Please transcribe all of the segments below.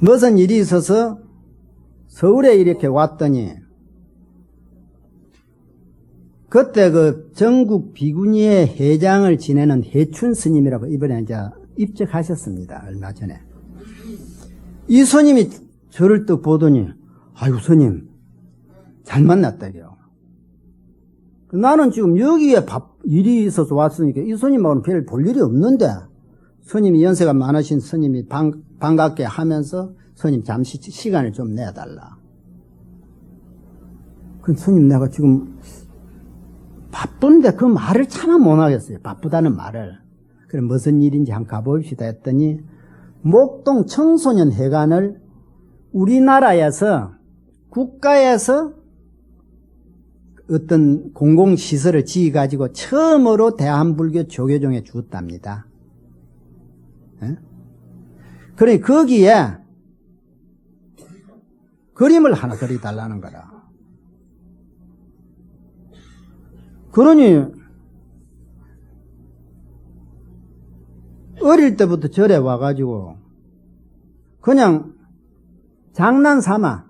무슨 일이 있어서 서울에 이렇게 왔더니 그때 그 전국 비구니의 회장을 지내는 해춘 스님이라고 이번에 이제 입적하셨습니다. 얼마 전에. 이 스님이 저를 또 보더니 아유 스님 잘 만났다요. 나는 지금 여기에 밥, 일이 있어서 왔으니까 이 스님하고는 별 볼 일이 없는데 스님이 연세가 많으신 스님이 반, 반갑게 하면서 스님 잠시 시간을 좀 내달라. 그 스님 내가 지금 바쁜데 그 말을 참아 못하겠어요. 바쁘다는 말을. 그래 무슨 일인지 한번 가봅시다 했더니 목동 청소년 회관을 우리나라에서 국가에서 어떤 공공시설을 지어가지고 처음으로 대한불교 조계종에 주었답니다. 예? 그러니 거기에 그림을 하나 그려달라는 거라. 그러니 어릴 때부터 절에 와가지고 그냥 장난 삼아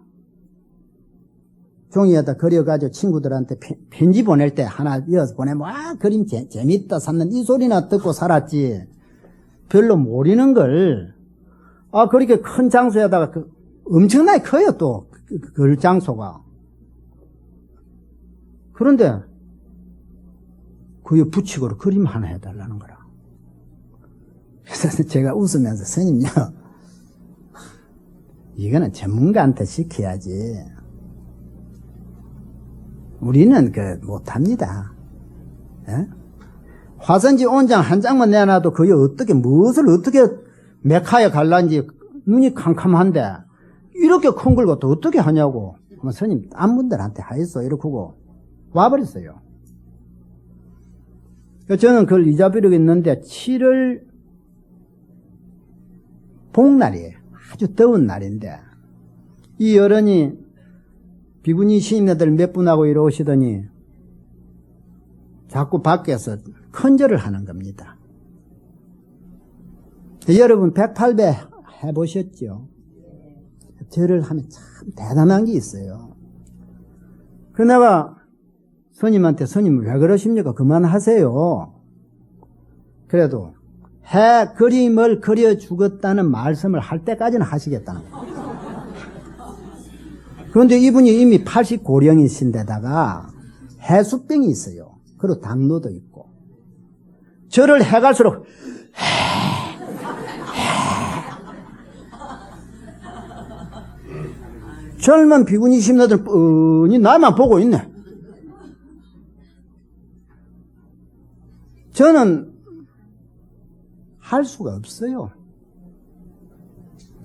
종이에다 그려가지고 친구들한테 편지 보낼 때 하나 이어서 보내면 와 그림 재, 재밌다 삼는 이 소리나 듣고 살았지 별로 모르는 걸 아, 그렇게 큰 장소에다가 그 엄청나게 커요 또 그, 그 장소가 그런데 그에 붙이고 그림 하나 해달라는 거라 그래서 제가 웃으면서 스님요 이거는 전문가한테 시켜야지 우리는 그 못합니다. 예? 화선지 온장 한 장만 내놔도 그게 어떻게 무엇을 어떻게 메카에 갈란지 눈이 캄캄한데 이렇게 큰 걸 갖다 어떻게 하냐고 뭐 스님 딴 분들한테 하였어 이러고 와버렸어요. 저는 그걸 잊어버리고 있는데 7월 복날이에요. 아주 더운 날인데 이 어른이 비구니 시인네들 몇 분하고 이러시더니 자꾸 밖에서 큰절을 하는 겁니다. 여러분 108배 해보셨죠? 절을 하면 참 대단한 게 있어요. 그나마 스님한테 스님 왜 그러십니까? 그만하세요. 그래도 해 그림을 그려 주겠다는 말씀을 할 때까지는 하시겠다는. 그런데 이분이 이미 80고령이신데다가 해수병이 있어요. 그리고 당뇨도 있고. 저를 해갈수록 젊은 비구니 심나들 뻔히 나만 보고 있네. 저는 할 수가 없어요.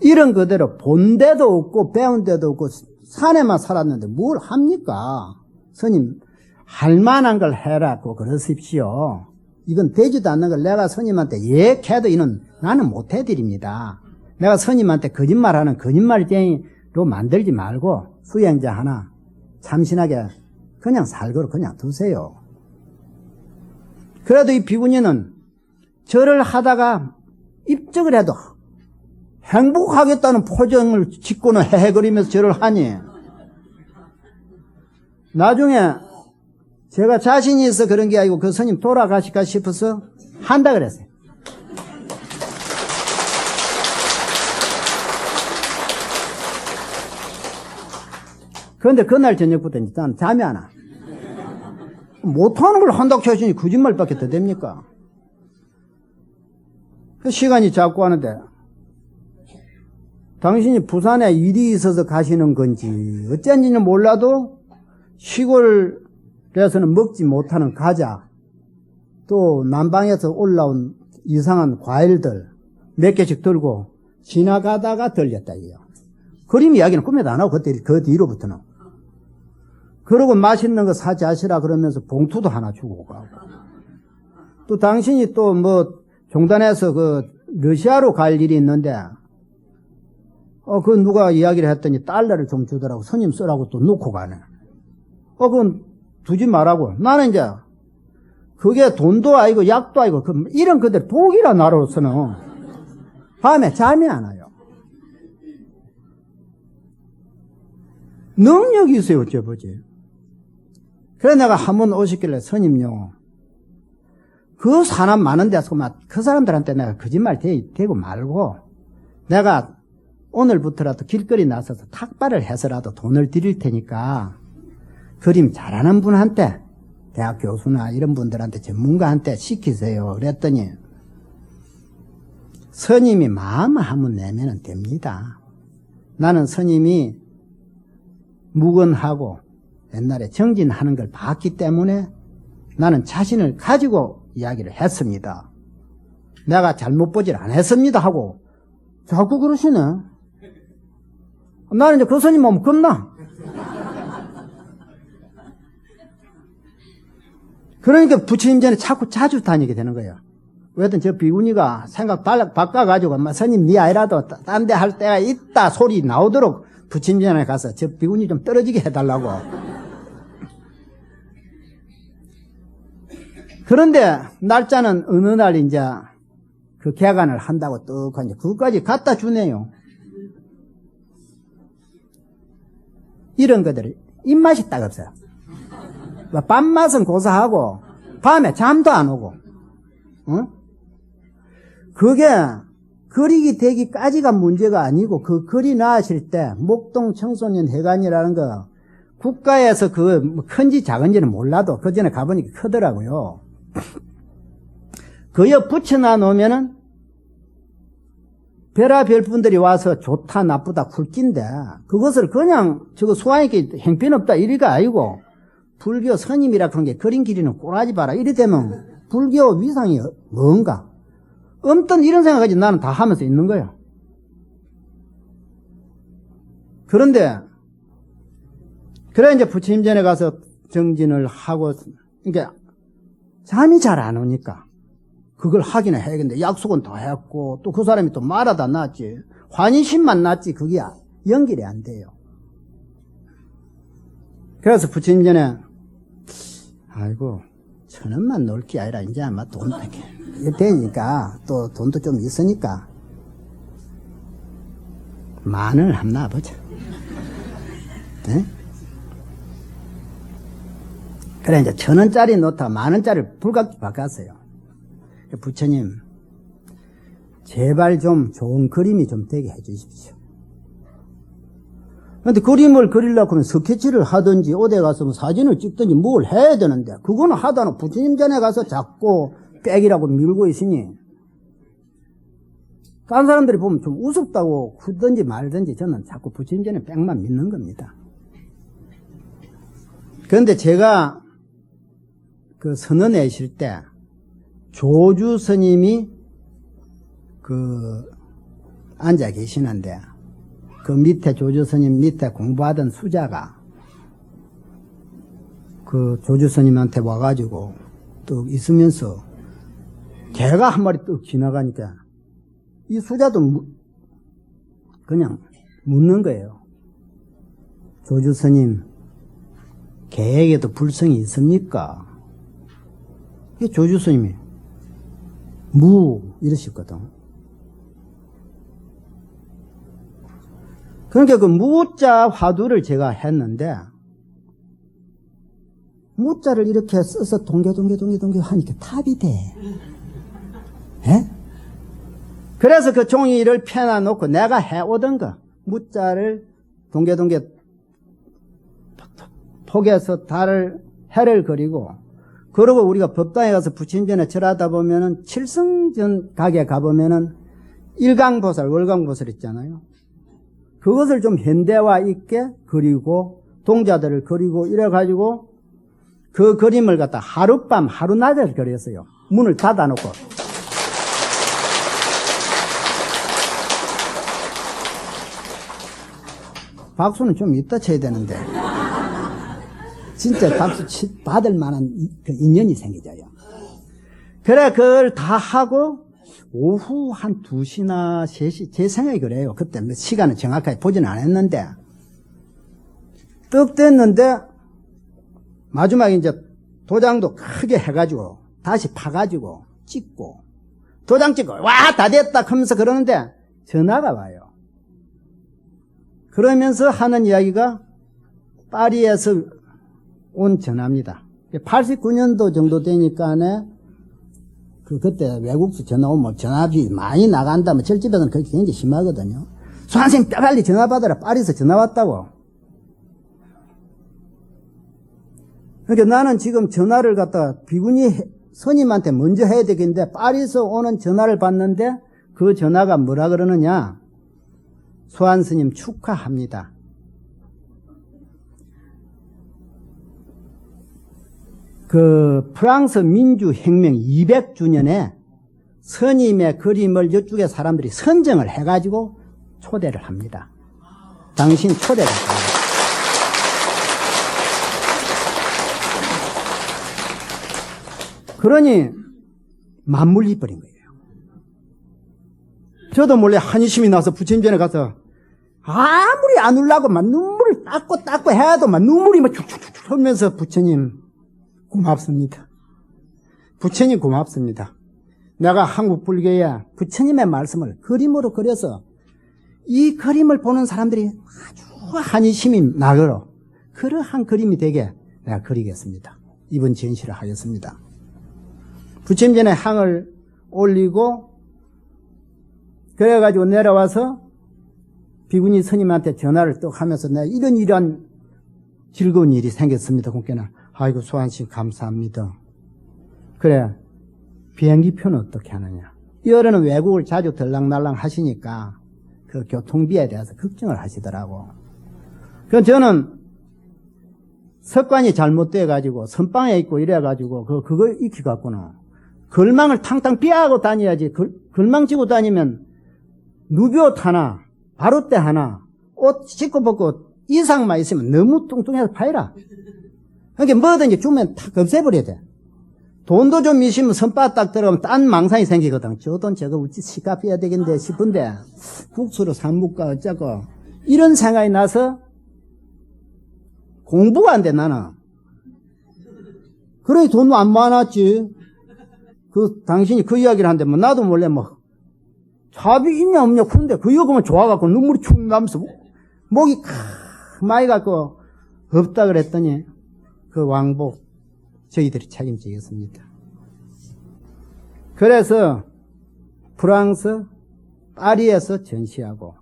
이런 그대로 본 데도 없고 배운 데도 없고 산에만 살았는데 뭘 합니까? 스님, 할 만한 걸 해라고 그러십시오. 이건 되지도 않는 걸 내가 스님한테 예 해도 이는 나는 못 해드립니다. 내가 스님한테 거짓말하는 거짓말쟁이 로 만들지 말고 수행자 하나 참신하게 그냥 살고 그냥 두세요. 그래도 이 비구니는 절을 하다가 입적을 해도 행복하겠다는 포장을 짓고는 헤헤거리면서 절을 하니 나중에 제가 자신이 있어 그런 게 아니고 그 스님 돌아가실까 싶어서 한다 그랬어요. 그런데 그날 저녁부터 일단 잠이 안 와. 못하는 걸 한다고 하시니 거짓말밖에 더 됩니까? 그 시간이 자꾸 하는데 당신이 부산에 일이 있어서 가시는 건지 어쩐지는 몰라도 시골에서는 먹지 못하는 과자 또 남방에서 올라온 이상한 과일들 몇 개씩 들고 지나가다가 들렸다 이요. 그림 이야기는 꿈에도 안 하고 그때 그 뒤로부터는 그러고 맛있는 거 사지 하시라 그러면서 봉투도 하나 주고 가고 또 당신이 또 뭐 종단에서 그 러시아로 갈 일이 있는데 어, 그 누가 이야기를 했더니 달러를 좀 주더라고. 스님 쓰라고 또 놓고 가네. 어, 그건 두지 말라고. 나는 이제, 그게 돈도 아니고 약도 아니고, 그 이런 그들 복이라 나로서는 밤에 잠이 안 와요. 능력이 있어요, 어째보지. 그래 내가 한 번 오셨길래 스님요. 그 사람 많은 데서 막그 사람들한테 내가 거짓말 대, 대고 말고 내가 오늘부터라도 길거리 나서서 탁발을 해서라도 돈을 드릴 테니까 그림 잘하는 분한테 대학 교수나 이런 분들한테 전문가한테 시키세요. 그랬더니 스님이 마음 하면 내면 됩니다. 나는 스님이 무건하고 옛날에 정진하는 걸 봤기 때문에 나는 자신을 가지고 이야기를 했습니다. 내가 잘못 보질 않았습니다 하고 자꾸 그러시네. 나는 이제 그 스님 몸 겁나. 그러니까 부처님 전에 자꾸 자주 다니게 되는 거예요. 왜든 저 비구니가 생각 바- 바꿔가지고, 막 스님 니 아이라도 딴 데 할 때가 있다 소리 나오도록 부처님 전에 가서 저 비구니 좀 떨어지게 해달라고. 그런데 날짜는 어느 날 이제 그 개간을 한다고 떡 하니 그것까지 갖다 주네요. 이런 것들이 입맛이 딱 없어요. 뭐 밥맛은 고사하고 밤에 잠도 안 오고, 어? 그게 그리기 되기까지가 문제가 아니고 그 글이 나으실 때 목동 청소년 회관이라는 거 국가에서 그 큰지 작은지는 몰라도 그 전에 가보니까 크더라고요. 그여 붙여놔 놓으면은 별아별 분들이 와서 좋다 나쁘다 굵긴데 그것을 그냥 저거 소화하니까 행편없다 이리가 아니고 불교 스님이라 그런 게 그림 길이는 꼬라지 봐라 이래 되면 불교 위상이 뭔가 엄떤 이런 생각까지 나는 다 하면서 있는 거예요. 그런데 그래 이제 부처님 전에 가서 정진을 하고 그러니까 잠이 잘 안 오니까 그걸 하기는 해야겠는데 약속은 다 했고 또 그 사람이 또 말하다 놨지 환희심만 났지 그게 연결이 안 돼요. 그래서 부처님 전에 아이고 천 원만 놓을 게 아니라 이제 아마 돈 이게 되니까 또 돈도 좀 있으니까 만을 한번 놔보자. 네? 그래 이제 천 원짜리 놓다 만 원짜리 불같이 바꿨어요. 부처님 제발 좀 좋은 그림이 좀 되게 해주십시오. 근데 그림을 그리려고 하면 스케치를 하든지 어디 가서 뭐 사진을 찍든지 뭘 해야 되는데 그거는 하다는 부처님 전에 가서 자꾸 빽이라고 밀고 있으니 딴 사람들이 보면 좀 우습다고 굳든지 말든지 저는 자꾸 부처님 전에 빽만 믿는 겁니다. 그런데 제가 그 선언 내실 때 조주 스님이 그 앉아 계시는데 그 밑에 조주 스님 밑에 공부하던 수자가 그 조주 스님한테 와가지고 또 있으면서 개가 한 마리 뚝 지나가니까 이 수자도 무- 그냥 묻는 거예요. 조주 스님 개에게도 불성이 있습니까? 이 조주 스님이 무 이러셨거든. 그러니까 그 무자 화두를 제가 했는데 무자를 이렇게 써서 동계 동계 동계 동계 하니까 탑이 돼. 예? 그래서 그 종이를 펴놔 놓고 내가 해오던 거 무자를 동계 동계 폭에서 달을 해를 그리고 그러고 우리가 법당에 가서 부친전에 절하다 보면은 칠성전 가게 가보면은 일강보살, 월강보살 있잖아요. 그것을 좀 현대화 있게 그리고 동자들을 그리고 이래가지고 그 그림을 갖다 하룻밤, 하루낮을 그렸어요. 문을 닫아놓고. 박수는 좀 이따 쳐야 되는데. 진짜 박수 치- 받을 만한 이- 그 인연이 생기져요. 그래, 그걸 다 하고, 오후 한 2시나 3시, 제 생각이 그래요. 그때 뭐 시간은 정확하게 보지는 않았는데, 떡 됐는데, 마지막에 이제 도장도 크게 해가지고, 다시 파가지고, 찍고, 도장 찍고, 와, 다 됐다! 하면서 그러는데, 전화가 와요. 그러면서 하는 이야기가, 파리에서 온 전화입니다. 89년도 정도 되니까네, 그, 그때 외국서 전화 오면 전화비 많이 나간다면 절집에서는 그게 굉장히 심하거든요. 수한생 빨리 전화 받아라. 파리에서 전화 왔다고. 그러니까 나는 지금 전화를 갖다 비군이 해- 선임한테 먼저 해야 되겠는데 파리에서 오는 전화를 받는데 그 전화가 뭐라 그러느냐? 소한 스님 축하합니다. 그 프랑스 민주혁명 200주년에 선임의 그림을 이쪽에 사람들이 선정을 해가지고 초대를 합니다. 당신 초대를 합니다. 그러니 맞물리 버린 거예요. 저도 몰래 한심이 나서 부처님 전에 가서 아무리 안 울라고 막 눈물을 닦고 닦고 해도 막 눈물이 막 축축축축 흐르면서 부처님 고맙습니다. 부처님 고맙습니다. 내가 한국 불교에 부처님의 말씀을 그림으로 그려서 이 그림을 보는 사람들이 아주 한심이 나그러 그러한 그림이 되게 내가 그리겠습니다. 이번 전시를 하겠습니다. 부처님 전에 향을 올리고 그래가지고 내려와서 비구니 스님한테 전화를 떡 하면서 내가 이런 이런 즐거운 일이 생겼습니다. 공께는 아이고 소환 씨 감사합니다. 그래 비행기표는 어떻게 하느냐? 여름은 외국을 자주 들락날락 하시니까 그 교통비에 대해서 걱정을 하시더라고. 그 저는 석관이 잘못돼 가지고 선방에 있고 이래 가지고 그 그거 익히 갖고는 걸망을 탕탕 피하고 다녀야지 걸, 걸망 치고 다니면 누비옷 하나 바로때 하나 옷 씻고 벗고 이상만 있으면 너무 뚱뚱해서 파이라 그러니까 뭐든지 주면 탁 없애버려야 돼. 돈도 좀 있으면 선바 딱 들어가면 딴 망상이 생기거든. 저 돈 저거 우찌 시값해야 되겠는데 싶은데 국수로 삼묵가 어쩌고. 이런 생각이 나서 공부가 안 돼 나는. 그러니 돈도 안 많았지. 그 당신이 그 이야기를 한데 뭐 나도 몰래 뭐 자비 있냐 없냐 그런데 그 여금은 좋아갖고 눈물이 축 나면서 목이 크 많이 갖고 없다 그랬더니 그 왕복 저희들이 책임지겠습니다. 그래서 프랑스 파리에서 전시하고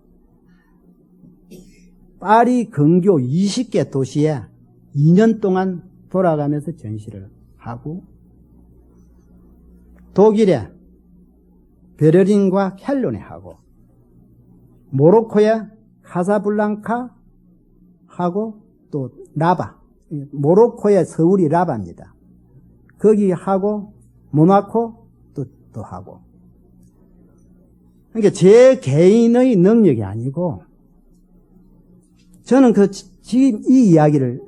파리 근교 20개 도시에 2년 동안 돌아가면서 전시를 하고 독일에 베르린과 켈론에 하고 모로코에 카사블랑카 하고 또 라바 모로코의 서울이 라바입니다. 거기 하고 모나코 또, 또 하고 그러니까 제 개인의 능력이 아니고 저는 그 지금 이 이야기를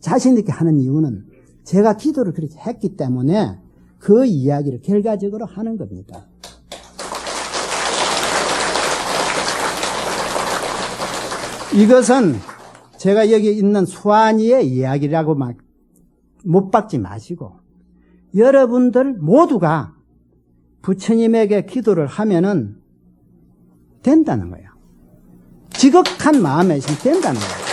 자신 있게 하는 이유는 제가 기도를 그렇게 했기 때문에 그 이야기를 결과적으로 하는 겁니다. 이것은 제가 여기 있는 수환이의 이야기라고 막 못 박지 마시고 여러분들 모두가 부처님에게 기도를 하면은 된다는 거예요. 지극한 마음에 있으면 된다는 거예요.